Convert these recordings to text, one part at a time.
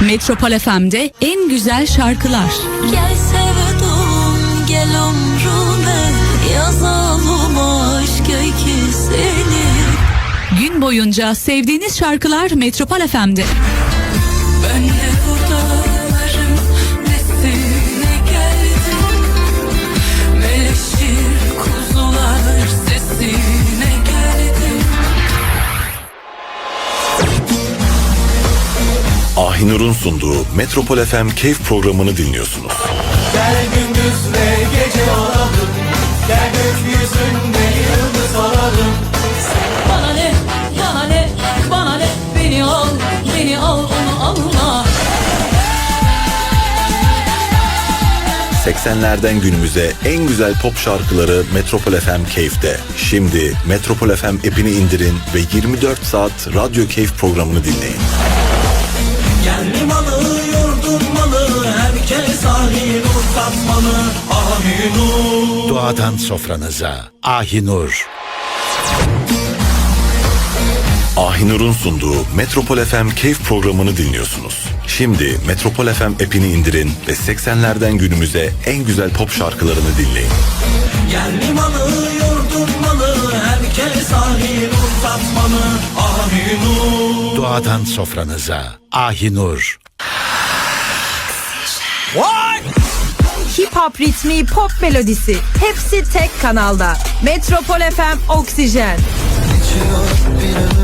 Metropol FM'de en güzel şarkılar. Gel sevdum gel ömrüme yazalım aşk öyküsünü Gün boyunca sevdiğiniz şarkılar Metropol FM'de. Ahinur'un sunduğu Metropol FM Keyif programını dinliyorsunuz. Gel gündüz ve gece olalım Gel gökyüzünde yıldız olalım Bana ne yana ne bana ne beni al beni al onu alma 80'lerden günümüze en güzel pop şarkıları Metropol FM Keyif'te. Şimdi Metropol FM app'ini indirin ve 24 saat radyo keyif programını dinleyin. Ahinur tatmalı Ahinur Doğadan sofranıza Ahinur. Ahinur'un sunduğu Metropol FM Keyif programını dinliyorsunuz. Şimdi Metropol FM app'ini indirin ve 80'lerden günümüze en güzel pop şarkılarını dinleyin. Yerli malı yurdun malı Herkes ahinur tatmalı Ahinur Doğadan sofranıza Ahinur. Hip hop ritmi, pop melodisi. Hepsi tek kanalda. Metropol FM Oksijen. Geçiyor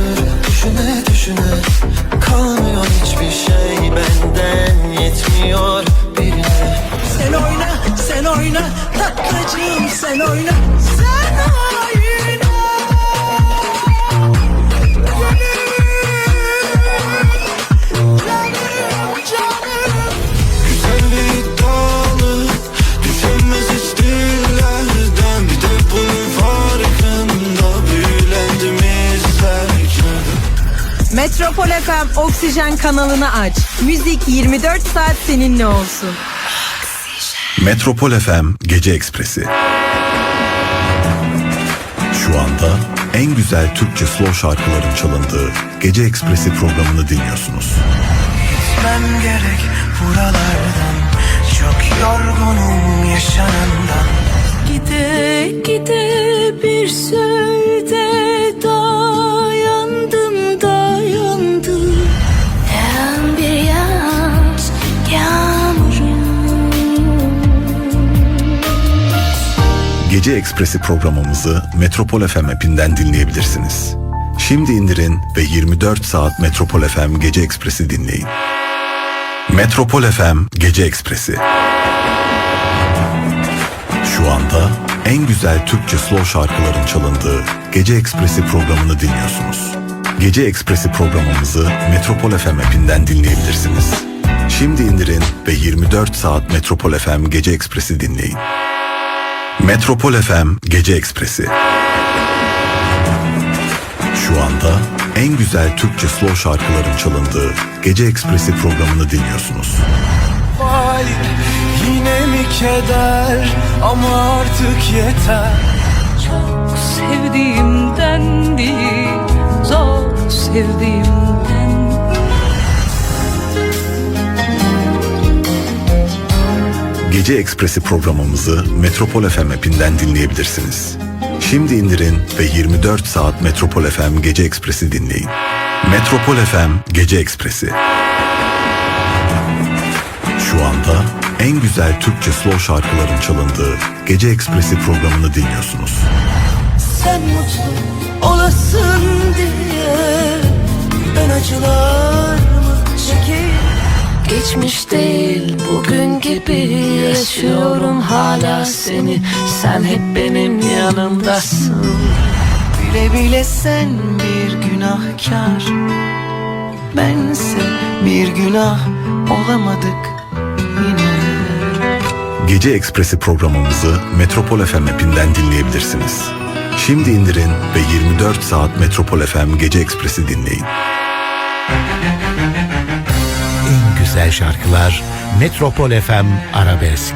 Metropol FM Oksijen kanalını aç. Müzik 24 saat seninle olsun. Metropol FM Gece Ekspresi. Şu anda en güzel Türkçe slow şarkıların çalındığı Gece Ekspresi programını dinliyorsunuz. Gitmem gerek buralardan Çok yorgunum yaşanandan Gide gide bir sölde Gece Ekspresi programımızı Metropol FM app'inden dinleyebilirsiniz. Şimdi indirin ve 24 saat Metropol FM Gece Ekspresi dinleyin. Metropol FM Gece Ekspresi. Şu anda en güzel Türkçe slow şarkıların çalındığı Gece Ekspresi programını dinliyorsunuz. Gece Ekspresi programımızı Metropol FM app'inden dinleyebilirsiniz. Şimdi indirin ve 24 saat Metropol FM Gece Ekspresi dinleyin. Metropol FM Gece Ekspresi. Şu anda en güzel Türkçe slow şarkıların çalındığı Gece Ekspresi programını dinliyorsunuz. Vay yine mi keder Ama artık yeter Çok sevdiğimden değil Zor sevdiğimden Gece Ekspresi programımızı Metropol FM app'inden dinleyebilirsiniz. Şimdi indirin ve 24 saat Metropol FM Gece Ekspresi dinleyin. Metropol FM Gece Ekspresi. Şu anda en güzel Türkçe slow şarkıların çalındığı Gece Ekspresi programını dinliyorsunuz. Sen mutlu olasın diye Ben çekeyim Geçmiş değil bugün gibi yaşıyorum hala seni Sen hep benim yanımdasın Bile bile sen bir günahkar Bense bir günah olamadık yine Gece Ekspresi programımızı Metropol FM app'inden dinleyebilirsiniz. Şimdi indirin ve 24 saat Metropol FM Gece Ekspresi dinleyin. Güzel şarkılar Metropol FM Arabesk.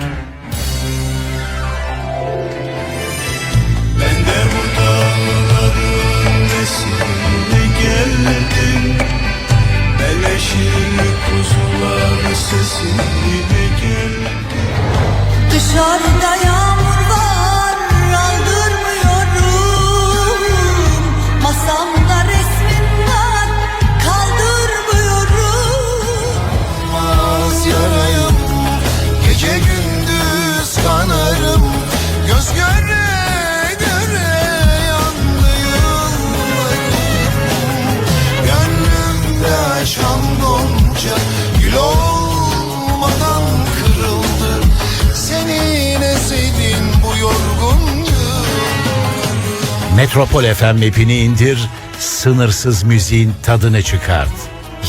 Metropol FM app'ini indir, sınırsız müziğin tadını çıkart.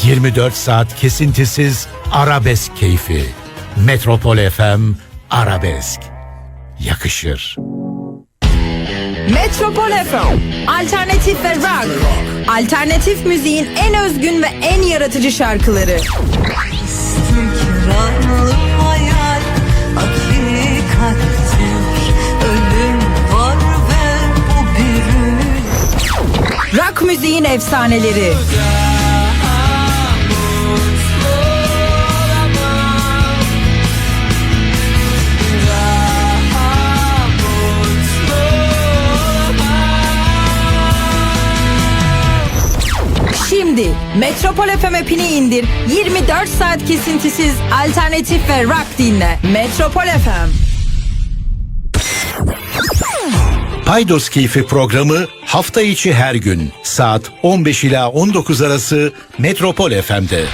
24 saat kesintisiz arabesk keyfi. Metropol FM Arabesk. Yakışır. Metropol FM. Alternatif ve rock. Alternatif müziğin en özgün ve en yaratıcı şarkıları. Hayal hakikattir Rock müziğin efsaneleri. Şimdi Metropol FM app'ini indir. 24 saat kesintisiz alternatif ve rock dinle. Metropol FM. Paydos Keyfi programı hafta içi her gün saat 15 ila 19 arası Metropol FM'de.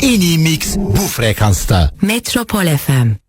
En iyi mix bu frekansta. Metropol FM.